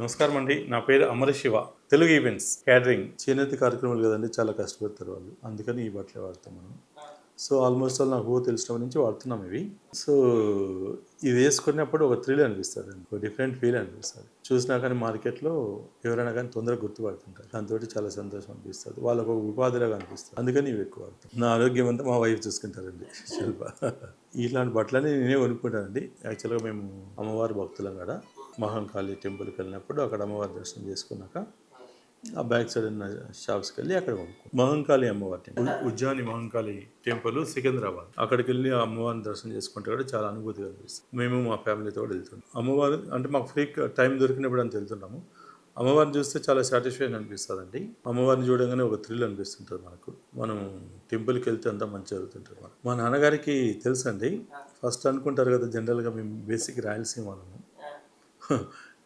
నమస్కారం అండి నా పేరు అమర శివ. తెలుగు ఈవెంట్స్ క్యాటరింగ్ చేనేత కార్యక్రమాలు కదండి చాలా కష్టపడతారు వాళ్ళు. అందుకని ఈ బట్టలే వాడతాం మనం. సో ఆల్మోస్ట్ ఆల్ నాకు ఊహ తెలిసిన నుంచి వాడుతున్నాం ఇవి. సో ఇది వేసుకున్నప్పుడు ఒక థ్రిల్ అనిపిస్తుంది అండి. ఒక డిఫరెంట్ ఫీల్ అనిపిస్తుంది. చూసినా కానీ మార్కెట్లో ఎవరైనా కానీ తొందరగా గుర్తుపడుతుంటారు. దాంతో చాలా సంతోషం అనిపిస్తుంది. వాళ్ళకు ఒక ఉపాధిలాగా అనిపిస్తుంది. అందుకని ఇవి ఎక్కువ వాడతాం. నా ఆరోగ్యం అంతా మా వైఫ్ చూసుకుంటారండి. శిల్ప. ఇట్లాంటి బట్టలన్నీ నేనే కొనుక్కుంటానండి. యాక్చువల్గా మేము అమ్మవారి భక్తులం కదా. మహంకాళి టెంపుల్కి వెళ్ళినప్పుడు అక్కడ అమ్మవారి దర్శనం చేసుకున్నాక ఆ బ్యాక్ సైడ్ ఉన్న షాప్స్కి వెళ్ళి అక్కడ కొనుక్కో మహంకాళి అమ్మవారి టెంపుల్. ఉజ్జాని మహంకాళి టెంపుల్ సికింద్రాబాద్. అక్కడికి వెళ్ళి ఆ అమ్మవారిని దర్శనం చేసుకుంటే కూడా చాలా అనుభూతిగా అనిపిస్తుంది మేము మా ఫ్యామిలీతో కూడా వెళ్తున్నాం. అమ్మవారు అంటే మాకు ఫ్రీ టైం దొరికినప్పుడు అంత వెళ్తున్నాము. అమ్మవారిని చూస్తే చాలా సాటిస్ఫైన్ అనిపిస్తుంది అండి అమ్మవారిని చూడగానే ఒక థ్రిల్ అనిపిస్తుంటుంది మనకు. మనం టెంపుల్కి వెళ్తే అంతా మంచి జరుగుతుంటుంది మా నాన్నగారికి తెలుసండి. ఫస్ట్ అనుకుంటారు కదా జనరల్గా మేము బేసిక్ రాయలసీమ వాళ్ళము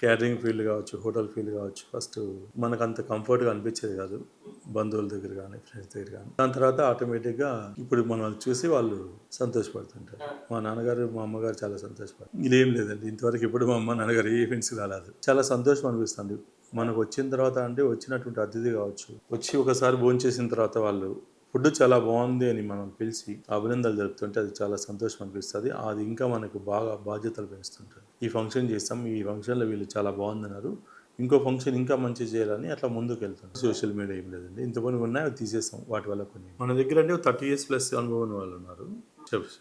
క్యాటరింగ్ ఫీల్డ్ కావచ్చు హోటల్ ఫీల్డ్ కావచ్చు ఫస్ట్ మనకు అంత కంఫర్ట్గా అనిపించేది కాదు. బంధువుల దగ్గర కానీ ఫ్రెండ్స్ దగ్గర కానీ దాని తర్వాత ఆటోమేటిక్గా ఇప్పుడు మనం చూసి వాళ్ళు సంతోషపడుతుంటారు. మా నాన్నగారు మా అమ్మగారు చాలా సంతోషపడతారు. ఇదేం లేదండి. ఇంతవరకు ఇప్పుడు మా అమ్మ నాన్నగారు ఏ ఈవెంట్స్ రాలేదు. చాలా సంతోషం అనిపిస్తుంది. మనకు వచ్చిన తర్వాత అంటే వచ్చినటువంటి అతిథి కావచ్చు వచ్చి ఒకసారి భోంచేసిన తర్వాత వాళ్ళు ఫుడ్ చాలా బాగుంది అని మనం పిలిచి అభినందనలు జరుపుతుంటే అది చాలా సంతోషం అనిపిస్తుంది. అది ఇంకా మనకు బాగా బాధ్యతలు పెంచుతుంటుంది ఈ ఫంక్షన్ చేస్తాం ఈ ఫంక్షన్లో వీళ్ళు చాలా బాగుందన్నారు. ఇంకో ఫంక్షన్ ఇంకా మంచి చేయాలని అట్లా ముందుకు వెళ్తాం సోషల్ మీడియా ఏం లేదండి. ఇంత పని ఉన్నాయి అవి తీసేస్తాం. వాటి వల్ల కొన్ని మన దగ్గర అంటే థర్టీ ఇయర్స్ ప్లస్ అనుభవం వాళ్ళు ఉన్నారు. చెప్స్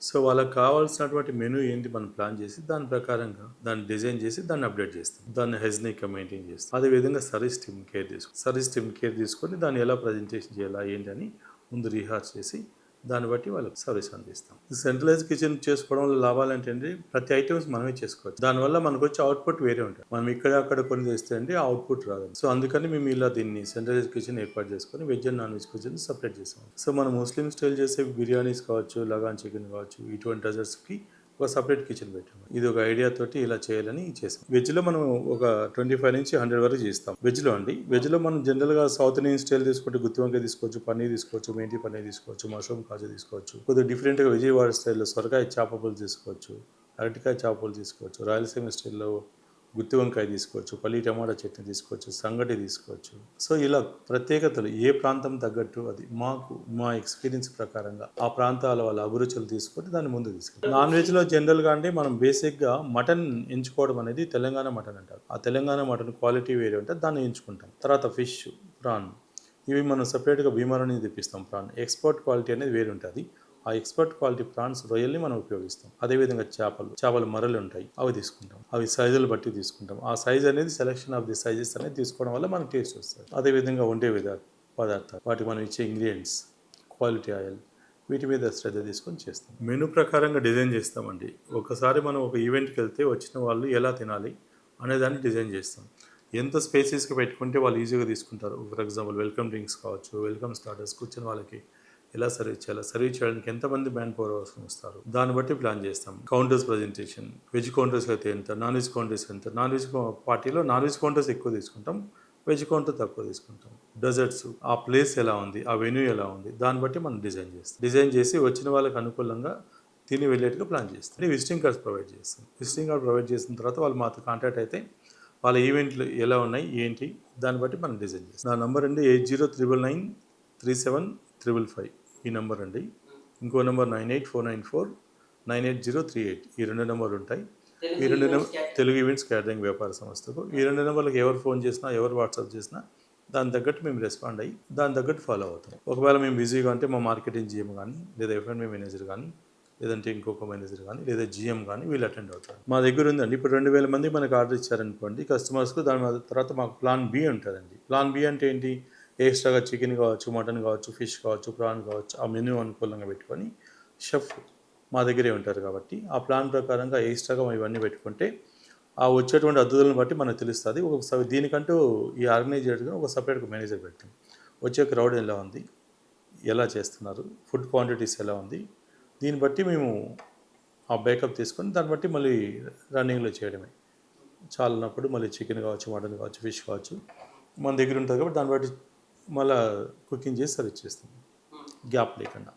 సో వాళ్ళకి కావాల్సినటువంటి మెనూ ఏంటి మనం ప్లాన్ చేసి దాని ప్రకారంగా దాన్ని డిజైన్ చేసి దాన్ని అప్డేట్ చేస్తాం. దాన్ని హెజ్నిక్గా మెయింటైన్ చేస్తాం. అదేవిధంగా సర్వీస్ టీమ్ కేర్ తీసుకుంటాం సర్వీస్ టీమ్ కేర్ తీసుకొని దాన్ని ఎలా ప్రజెంటేషన్ చేయాలా ఏంటి అని ముందు రీహార్స్ చేసి దాన్ని బట్టి వాళ్ళకి సర్వీస్ అందిస్తాం. సెంట్రలైజ్ కిచెన్ చేసుకోవడం వల్ల లాభాలు ఏంటంటే ప్రతి ఐటమ్స్ మనమే చేసుకోవచ్చు. దానివల్ల మనకు వచ్చే అవుట్పుట్ వేరే ఉంటుంది. మనం ఇక్కడ అక్కడ కొన్ని చేస్తే అంటే అవుట్పుట్ రాదు. సో అందుకని మేము ఇలా దీన్ని సెంట్రలైజ్ కిచెన్ ఏర్పాటు చేసుకొని veg and non veg kitchen separate చేస్తాం. సో మనం ముస్లిం స్టైల్ చేసే బిర్యానీస్ కావచ్చు లగాన్ చికెన్ కావచ్చు ఇటువంటి డెజర్ట్స్కి ఒక సపరేట్ కిచెన్ పెట్టాము. ఇది ఒక ఐడియా తోటి ఇలా చేయాలని చేసాం. వెజ్లో మనం ఒక ట్వంటీ ఫైవ్ నుంచి హండ్రెడ్ వరకు చేస్తాం. వెజ్లో అండి. వెజ్లో మనం జనరల్గా సౌత్ ఇండియన్ స్టైల్ తీసుకుంటే గుత్తి వంకాయ తీసుకోవచ్చు పన్నీర్ తీసుకోవచ్చు మేంటి పన్నీర్ తీసుకోవచ్చు మష్రూమ్ కాజు తీసుకోవచ్చు. కొద్దిగా డిఫరెంట్గా విజయవాడ స్టైల్లో సొరకాయ చేపలు తీసుకోవచ్చు అరటికాయ చేపలు తీసుకోవచ్చు రాయలసీమ స్టైల్లో గుత్తి వంకాయ తీసుకోవచ్చు పల్లి టమాటా చట్నీ తీసుకోవచ్చు సంగటి తీసుకోవచ్చు. సో ఇలా ప్రత్యేకతలు ఏ ప్రాంతం తగ్గట్టు అది మాకు మా ఎక్స్పీరియన్స్ ప్రకారంగా ఆ ప్రాంతాల వాళ్ళ అభిరుచులు తీసుకొని దాన్ని ముందు తీసుకెళ్ళి నాన్ వెజ్లో జనరల్గా అంటే మనం బేసిక్గా మటన్ ఎంచుకోవడం అనేది తెలంగాణ మటన్ అంటారు. ఆ తెలంగాణ మటన్ క్వాలిటీ వేరే ఉంటుంది దాన్ని ఎంచుకుంటాం. తర్వాత ఫిష్ ప్రాన్. ఇవి మనం సపరేట్గా భీమారాన్ని తెప్పిస్తాం ప్రాన్. ఎక్స్పోర్ట్ క్వాలిటీ అనేది వేరు ఉంటుంది ఆ ఎక్స్పర్ట్ క్వాలిటీ ప్రాన్స్ రొయ్యల్ని మనం ఉపయోగిస్తాం. అదేవిధంగా చేపలు చేపలు మరలు ఉంటాయి. అవి తీసుకుంటాం. అవి సైజులు బట్టి తీసుకుంటాం. ఆ సైజ్ అనేది సెలెక్షన్ ఆఫ్ ది సైజెస్ అనేది తీసుకోవడం వల్ల మనకు టేస్ట్ వస్తుంది. అదేవిధంగా వండే విధా పదార్థాలు. వాటికి మనం ఇచ్చే ఇంగ్రీడియంట్స్ క్వాలిటీ ఆయిల్ వీటి మీద శ్రద్ధ తీసుకొని చేస్తాం. మెనూ ప్రకారంగా డిజైన్ చేస్తామండి. ఒకసారి మనం ఒక ఈవెంట్కి వెళ్తే వచ్చిన వాళ్ళు ఎలా తినాలి అనేదాన్ని డిజైన్ చేస్తాం. ఎంత స్పేసెస్కి పెట్టుకుంటే వాళ్ళు ఈజీగా తీసుకుంటారు. ఫర్ ఎగ్జాంపుల్ వెల్కమ్ డ్రింక్స్ కావచ్చు వెల్కమ్ స్టార్టర్స్ కూర్చొని వాళ్ళకి ఎలా సర్వీస్ చేయాలి సర్వీస్ చేయడానికి ఎంతమంది మ్యాన్ పవర్ అవసరం వస్తారు దాన్ని బట్టి ప్లాన్ చేస్తాం. కౌంటర్స్ ప్రజెంటేషన్ వెజ్ కౌంటర్స్ అయితే ఎంత నాన్ వెజ్ కౌంటర్స్ ఎంత నాన్ వెజ్ పార్టీలో నాన్ వెజ్ కౌంటర్స్ ఎక్కువ తీసుకుంటాం వెజ్ కౌంటర్ తక్కువ తీసుకుంటాం. డెజర్ట్స్ ఆ ప్లేస్ ఎలా ఉంది ఆ వెన్యూ ఎలా ఉంది దాన్ని బట్టి మనం డిజైన్ చేస్తాం. డిజైన్ చేసి వచ్చిన వాళ్ళకి అనుకూలంగా తిని వెళ్ళేట్టుగా ప్లాన్ చేస్తాం. విజిటింగ్ కార్డ్స్ ప్రొవైడ్ చేస్తాం. విజిటింగ్ కార్డ్ ప్రొవైడ్ చేసిన తర్వాత వాళ్ళు మాతో కాంటాక్ట్ అయితే వాళ్ళ ఈవెంట్లు ఎలా ఉన్నాయి ఏంటి దాన్ని బట్టి మనం డిజైన్ చేస్తాం. నా నంబర్ అండి eight zero triple nine three seven triple five. ఈ నెంబర్ అండి ఇంకో number nine eight four nine four nine eight zero three eight. ఈ రెండు నెంబర్లు ఉంటాయి ఈ రెండు నెంబర్ తెలుగు ఈవెంట్స్ క్యాటరింగ్ వ్యాపార సంస్థకు. ఈ రెండు నెంబర్లకు ఎవరు ఫోన్ చేసినా ఎవరు వాట్సాప్ చేసినా దాని తగ్గట్టు మేము రెస్పాండ్ అయ్యి దాని తగ్గట్టు ఫాలో అవుతాం. ఒకవేళ మేము బిజీగా ఉంటే మా మార్కెటింగ్ జిఎం కానీ లేదా ఎఫ్ఎండి మేనేజర్ కానీ లేదంటే ఇంకొక మేనేజర్ కానీ లేదా జిఎం కానీ వీళ్ళు అటెండ్ అవుతారు. మా దగ్గర ఉందండి. ఇప్పుడు రెండు వేల మంది మనకు ఆర్డర్ ఇచ్చారనుకోండి కస్టమర్స్కు దాని తర్వాత మాకు ప్లాన్ బి ఉంటుందండి ప్లాన్ బి అంటే ఏంటి? ఎక్స్ట్రాగా చికెన్ కావచ్చు మటన్ కావచ్చు ఫిష్ కావచ్చు ప్రాన్ కావచ్చు ఆ మెనూ అనుకూలంగా పెట్టుకొని షెఫ్ మా దగ్గరే ఉంటారు కాబట్టి ఆ ప్లాన్ ప్రకారంగా ఎక్స్ట్రాగా మనం ఇవన్నీ పెట్టుకుంటే ఆ వచ్చేటువంటి అద్భుతాలను బట్టి మనకు తెలుస్తుంది. ఒక దీనికంటూ ఈ ఆర్గనైజర్గా ఒక సపరేట్ మేనేజర్ పెట్టాం. వచ్చే క్రౌడ్ ఎలా ఉంది? ఎలా చేస్తున్నారు? ఫుడ్ క్వాంటిటీస్ ఎలా ఉంది? దీన్ని బట్టి మేము ఆ బ్యాకప్ తీసుకొని దాన్ని బట్టి మళ్ళీ రన్నింగ్లో చేయడమే. చాలన్నప్పుడు మళ్ళీ చికెన్ కావచ్చు మటన్ కావచ్చు ఫిష్ కావచ్చు మన దగ్గర ఉంటుంది కాబట్టి దాన్ని బట్టి మళ్ళీ కుకింగ్ చేసి సర్వ్ చేస్తాం. గ్యాప్ లేకుండా.